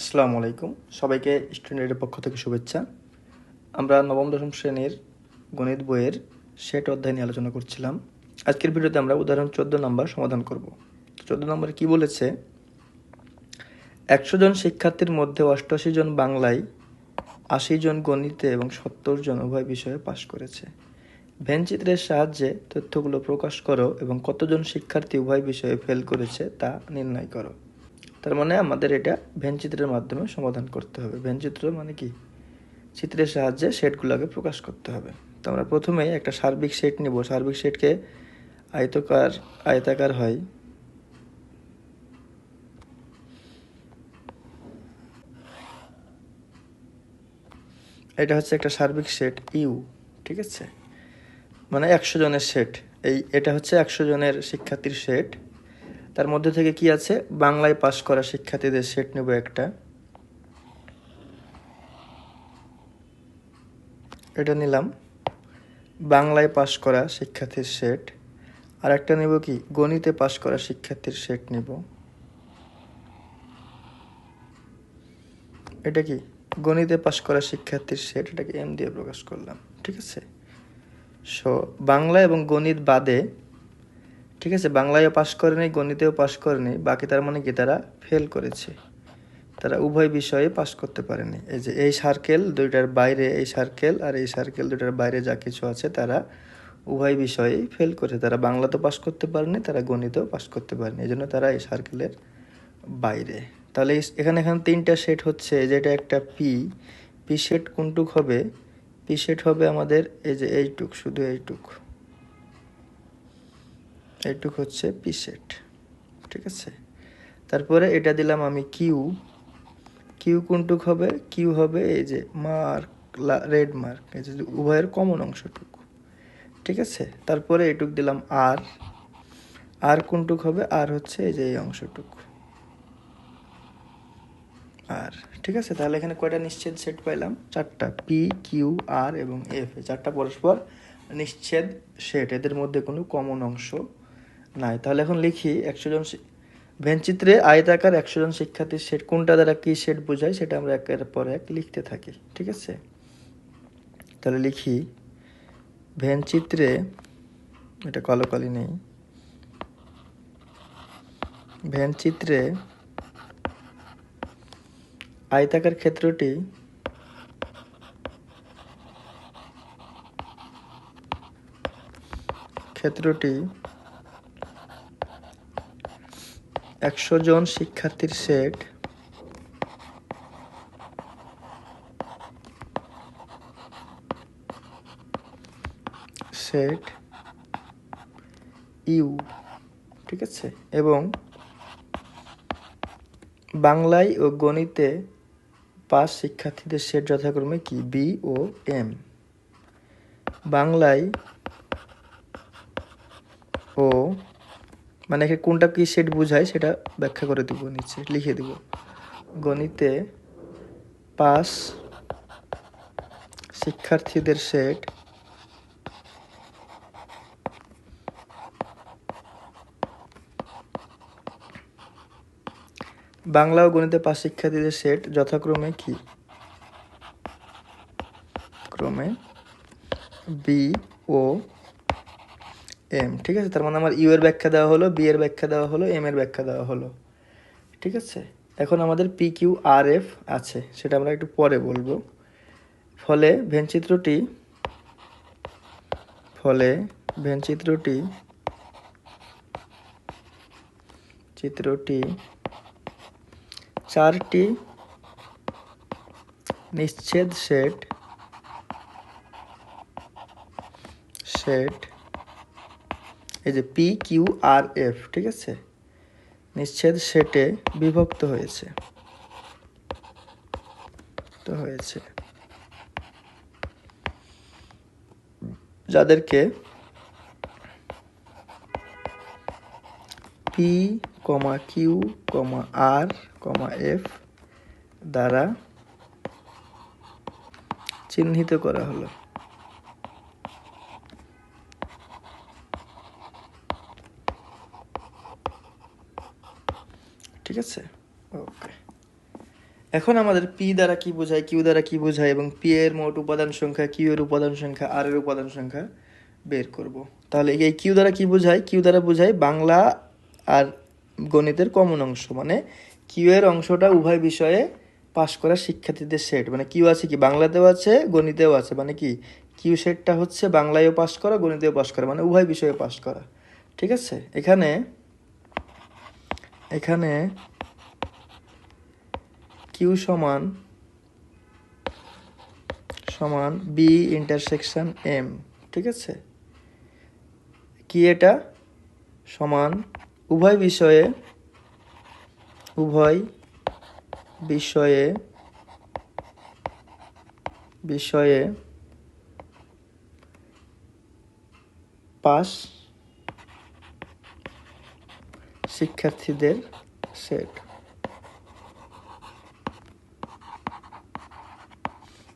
আসসালামু আলাইকুম। সবাইকে স্টুডেন্টের পক্ষ থেকে শুভেচ্ছা। আমরা নবম, দশম শ্রেণির গণিত বইয়ের সেট অধ্যায় নিয়ে আলোচনা করছিলাম। আজকের ভিডিওতে আমরা উদাহরণ চোদ্দ নম্বর সমাধান করব। চোদ্দ নম্বরে কি বলেছে? একশো জন শিক্ষার্থীর মধ্যে অষ্টআশি জন বাংলায়, আশি জন গণিতে এবং সত্তর জন উভয় বিষয়ে পাশ করেছে। ভ্যানচিত্রের সাহায্যে তথ্যগুলো প্রকাশ করো এবং কতজন শিক্ষার্থী উভয় বিষয়ে ফেল করেছে তা নির্ণয় করো। তার মানে আমাদের এটা ভ্যানচিত্রের মাধ্যমে সমাধান করতে হবে। ভ্যানচিত্র মানে কি? চিত্রের সাহায্যে সেটগুলোকে প্রকাশ করতে হবে। তো আমরা প্রথমে একটা সার্বিক সেট নিব। সার্বিক সেটকে আয়তকার, আয়তাকার হয়। এটা হচ্ছে একটা সার্বিক সেট ইউ, ঠিক আছে? মানে একশো জনের সেট এই, এটা হচ্ছে একশো জনের শিক্ষার্থীর সেট তার মধ্যে থেকে কি আছে? বাংলায় পাশ করা শিক্ষার্থীদের সেট নেব একটা। এটা নিলাম। বাংলায় পাশ করা শিক্ষার্থীর সেট। আর একটা নেব কি? গণিতে পাশ করা শিক্ষার্থীর সেট নেব। এটা কি? গণিতে পাশ করা শিক্ষার্থীর সেট। এটাকে এম দিয়ে প্রকাশ করলাম। ঠিক আছে? সো বাংলা এবং গণিত বাদে ঠিক আছে, বাংলায়ও পাশ করেনি গণিতেও পাশ করেনি বাকি তার মানে কি, তারা ফেল করেছে। তারা উভয় বিষয়ে পাশ করতে পারেনি এই যে এই সার্কেল দুইটার বাইরে, এই সার্কেল আর এই সার্কেল দুইটার বাইরে যা কিছু আছে, তারা উভয় বিষয়েই ফেল করেছে। তারা বাংলা তো পাশ করতে পারেনি তারা গণিতেও পাশ করতে পারেনি এই জন্য তারা এই সার্কেলের বাইরে। তাহলে এখানে এখানে তিনটা সেট হচ্ছে যেটা একটা পি পি সেট কোনটুক হবে? পি সেট হবে আমাদের এই যে এইটুক, শুধু এইটুক। এইটুক হচ্ছে পি সেট ঠিক আছে? তারপরে এটা দিলাম আমি কিউ কিউ কোনটুক হবে? কিউ হবে এই যে মার্ক রেড মার্ক এই যে উভয়ের কমন অংশটুকু, ঠিক আছে? তারপরে এইটুক দিলাম আর আর কোনটুক হবে? আর হচ্ছে এই যে এই অংশটুকু আর ঠিক আছে? তাহলে এখানে কয়টা নিশ্চেদ সেট পাইলাম? চারটা পি কিউ আর এবং এফ চারটা পরস্পর নিশ্চেদ সেট এদের মধ্যে কোনো কমন অংশ নাই। তাহলে এখন লিখি, একশো জন ভেনচিত্রে আয়তাকার একশো জন শিক্ষার্থীর সেট, কোনটা দ্বারা কী সেট বোঝায় সেটা আমরা একের পর এক লিখতে থাকি, ঠিক আছে? তাহলে লিখি, ভেনচিত্রে, এটা কালো কালি নেই, ভেনচিত্রে আয়তাকার ক্ষেত্রটি ক্ষেত্রটি একশো জন শিক্ষার্থীর সেট সেট ইউ, ঠিক আছে? এবং বাংলায় ও গণিতে পাঁচ শিক্ষার্থীদের সেট যথাক্রমে কি? বি ও এম বাংলায় ও মানে কোনটা কি সেট বোঝায় সেটা ব্যাখ্যা করে দিব, নিচে লিখে দিব। গণিতে পাস শিক্ষার্থীদের সেট বাংলা ও গণিতে পাস শিক্ষার্থীদের সেট যথাক্রমে কি? ক্রমে বি ও এম ঠিক আছে? তার মানে আমার ইউ এর ব্যাখ্যা দেওয়া হলো বি এর ব্যাখ্যা দেওয়া হলো এম এর ব্যাখ্যা দেওয়া হলো। ঠিক আছে? এখন আমাদের পি কিউ আর এফ আছে, সেটা আমরা একটু পরে বলব। ফলে ভেনচিত্রটি ফলে ভেনচিত্রটি, চিত্রটি চারটি নিশ্ছেদ সেট সেট এই যে পি কিউ আর এফ ঠিক আছে? নিশ্ছেদ সেটে বিভক্ত হয়েছে। তো হয়েছে। যাদেরকে P comma Q comma R comma F দ্বারা চিহ্নিত করা হলো। ঠিক আছে? ওকে এখন আমাদের পি দ্বারা কি বোঝায়, কিউ দ্বারা কি বোঝায় এবং পি এর মোট উপাদান সংখ্যা, কিউ এর উপাদান সংখ্যা, আর এর উপাদান সংখ্যা বের করব। তাহলে এই কিউ দ্বারা কি বোঝায়? কিউ দ্বারা বোঝায় বাংলা আর গণিতের কমন অংশ মানে কিউ এর অংশটা উভয় বিষয়ে পাশ করা শিক্ষার্থীদের সেট মানে কিউ আছে কি বাংলাতেও আছে, গণিতেও আছে মানে কি কিউ সেটটা হচ্ছে বাংলায়ও পাশ করা, গণিতেও পাশ করা মানে উভয় বিষয়ে পাশ করা। ঠিক আছে? এখানে এখানে কিউ সমান সমান বি ইন্টারসেকশন এম ঠিক আছে? কি এটা সমান উভয় বিষয়ে উভয় বিষয়ে বিষয়ে পাস শিক্ষার্থীদের সেট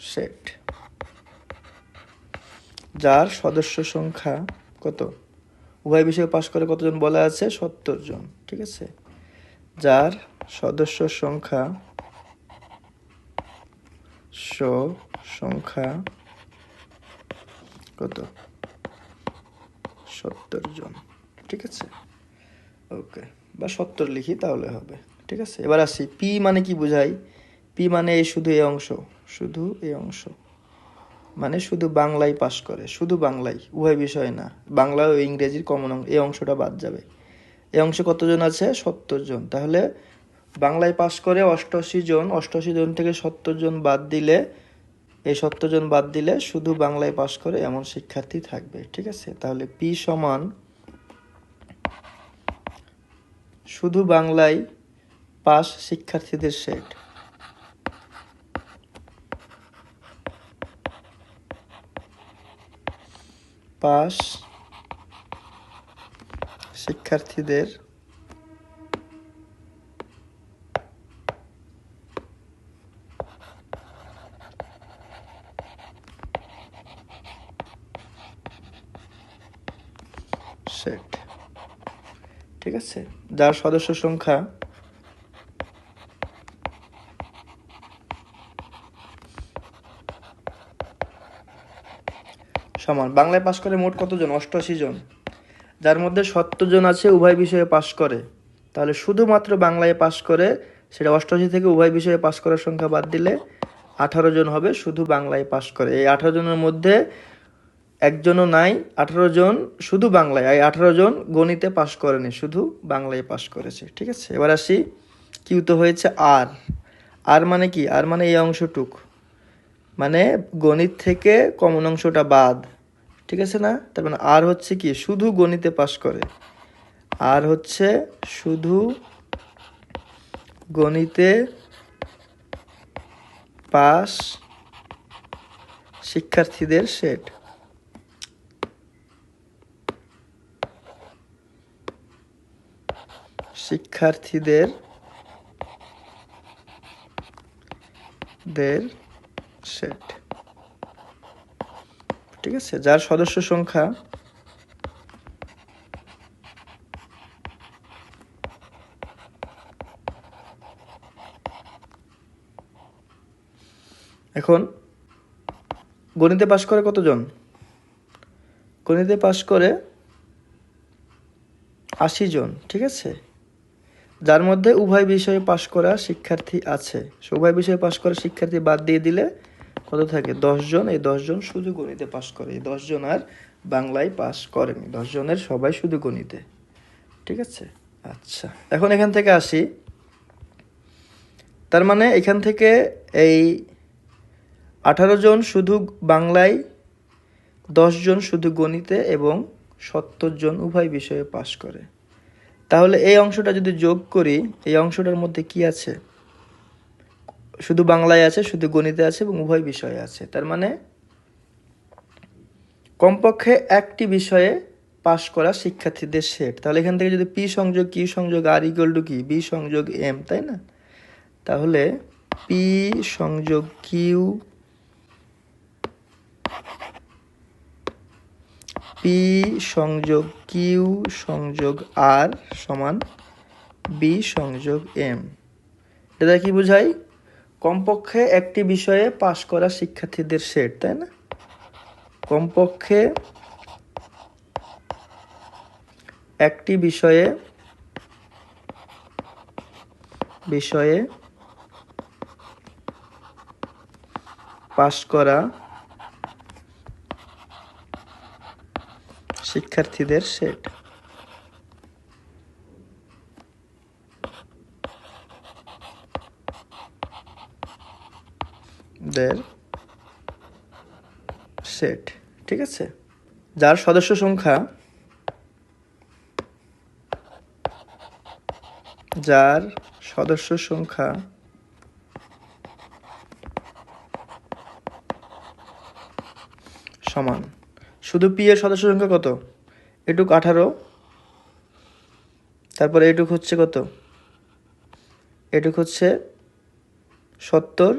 সেট যার সদস্য সংখ্যা কত? উভয় বিষয়ে পাশ করে কতজন বলা আছে? সত্তর জন, ঠিক আছে? যার সদস্য সংখ্যা স সংখ্যা কত? সত্তর জন, ঠিক আছে? ওকে বা সত্তর লিখি তাহলে হবে। ঠিক আছে? এবার আসি। পি মানে কি বোঝাই? পি মানে এই শুধু এই অংশ। শুধু এই অংশ। মানে শুধু বাংলায় পাশ করে। শুধু বাংলায় উভয় বিষয় না। বাংলা ও ইংরেজির কমন এই অংশটা বাদ যাবে। এই অংশে কতজন আছে? সত্তর জন। তাহলে বাংলায় পাশ করে অষ্টআশি জন। অষ্টআশি জন থেকে সত্তর জন বাদ দিলে, এই সত্তর জন বাদ দিলে শুধু বাংলায় পাশ করে এমন শিক্ষার্থী থাকবে। ঠিক আছে? তাহলে পি সমান শুধু বাংলায় পাস শিক্ষার্থীদের সেট। পাস শিক্ষার্থীদের সেট। ঠিক আছে? যার সদস্য সংখ্যা সমান। বাংলায় পাশ করে মোট কতজন? অষ্টআশি জন। যার মধ্যে সত্তর জন আছে, উভয় বিষয়ে পাশ করে। তাহলে শুধুমাত্র বাংলায় পাশ করে, সেটা অষ্টআশি থেকে উভয় বিষয়ে পাশ করার সংখ্যা বাদ দিলে আঠারো জন হবে, শুধু বাংলায় পাশ করে। এই আঠারো জনের মধ্যে একজনও নাই, আঠারো জন শুধু বাংলায়। এই আঠারো জন গণিতে পাশ করেনি, শুধু বাংলায় পাশ করেছে। ঠিক আছে? এবার আসি কিউ তো হয়েছে? আর। আর মানে কি? আর মানে এই অংশটুক। মানে গণিত থেকে কমন অংশটা বাদ। ঠিক আছে না? তার মানে আর হচ্ছে কি? শুধু গণিতে পাশ করে। আর হচ্ছে শুধু গণিতে পাস শিক্ষার্থীদের সেট। শিক্ষার্থীদের দের সেট ঠিক আছে? যার সদস্য সংখ্যা এখন গণিতে পাশ করে কতজন? গণিতে পাশ করে আশি জন, ঠিক আছে? যার মধ্যে উভয় বিষয়ে পাশ করা শিক্ষার্থী আছে। উভয় বিষয়ে পাশ করা শিক্ষার্থী বাদ দিয়ে দিলে কত থাকে? জন। এই জন শুধু গণিতে পাশ করে। এই জন আর বাংলায় পাশ করেনি। জনের সবাই শুধু গণিতে। ঠিক আছে? আচ্ছা। এখন এখান থেকে আসি। তার মানে এখান থেকে এই আঠারো জন শুধু বাংলায় দশজন শুধু গণিতে এবং সত্তর জন উভয় বিষয়ে পাশ করে। তাহলে এই অংশটা যদি যোগ করি, এই অংশটার মধ্যে কি আছে? শুধু বাংলায় আছে, শুধু গণিতে আছে এবং উভয় বিষয়ে আছে। তার মানে কমপক্ষে একটি বিষয়ে পাশ করা শিক্ষার্থীদের সেট। তাহলে এখান থেকে যদি পি সংযোগ কি সংযোগ আর ইকুয়াল টু কি? বি সংযোগ এম তাই না? তাহলে পি সংযোগ কিউ পি সংযোগ কিউ সংযোগ আর সমান বি সংযোগ এম এটা কি বোঝায় কমপক্ষে একটি বিষয়ে পাশ করা শিক্ষার্থীদের সেট, তাই না? কমপক্ষে একটি বিষয়ে বিষয়ে পাশ করা শিক্ষার্থীদের সেট। দের সেট ঠিক আছে? যার সদস্য সংখ্যা যার সদস্য সংখ্যা সমান। শুধু পি এর সদস্য সংখ্যা কত? এটুক আঠারো। তারপরে এটুক হচ্ছে কত? এটুক হচ্ছে সত্তর।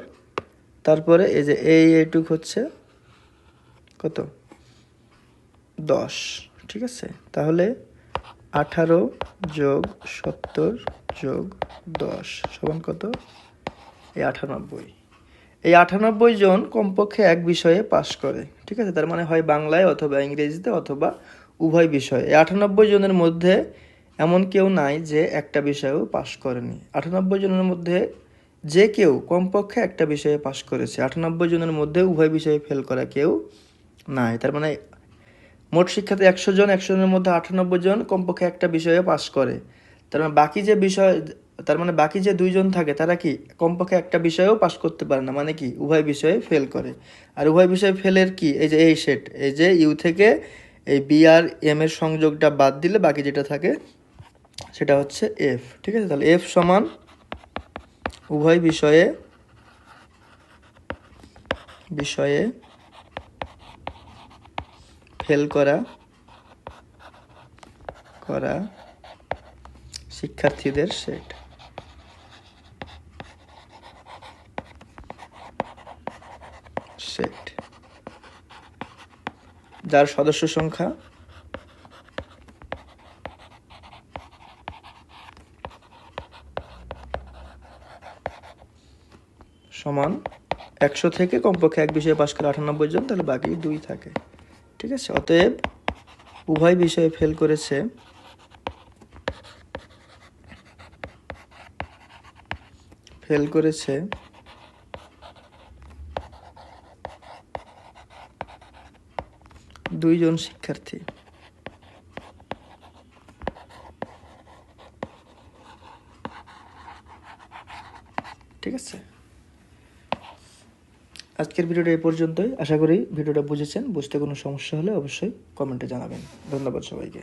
তারপরে এই যে এই এটুক হচ্ছে কত? দশ। ঠিক আছে? তাহলে আঠারো যোগ সত্তর যোগ দশ সমান কত? এই আটানব্বই। এই আটানব্বই জন কমপক্ষে এক বিষয়ে পাশ করে, ঠিক আছে? তার মানে হয় বাংলায় অথবা ইংরেজিতে অথবা উভয় বিষয়ে। এই আটানব্বই জনের মধ্যে এমন কেউ নাই যে একটা বিষয়েও পাশ করেনি। আটানব্বই জনের মধ্যে যে কেউ কমপক্ষে একটা বিষয়ে পাশ করেছে। আটানব্বই জনের মধ্যে উভয় বিষয়ে ফেল করা কেউ নাই। তার মানে মোট শিক্ষাতে একশো জন, একশো জনের মধ্যে আটানব্বই জন কমপক্ষে একটা বিষয়ে পাশ করে। তার মানে বাকি যে বিষয় তার মানে বাকি যে দুইজন থাকে, তারা কি কমপক্ষে একটা বিষয়েও পাশ করতে পারে না? মানে কি, উভয় বিষয়ে ফেল করে। আর উভয় বিষয়ে ফেলের কি? এই যে এই সেট এই যে ইউ থেকে এই বি আর এম এর সংযোগটা বাদ দিলে বাকি যেটা থাকে, সেটা হচ্ছে এফ ঠিক আছে? তাহলে এফ সমান উভয় বিষয়ে বিষয়ে ফেল করা করা শিক্ষার্থীদের সেট সেট যার সদস্য সংখ্যা সমান একশো থেকে কমপক্ষে এক বিষয়ে পাশ করে আটানব্বই জন, তাহলে বাকি দুই থাকে। ঠিক আছে? অতএব উভয় বিষয়ে ফেল করেছে। ফেল করেছে। দুইজন শিক্ষার্থী। ঠিক আছে? আজকের ভিডিওটা এই পর্যন্তই। আশা করি ভিডিওটা বুঝেছেন। বুঝতে কোনো সমস্যা হলে অবশ্যই কমেন্টে জানাবেন। ধন্যবাদ সবাইকে।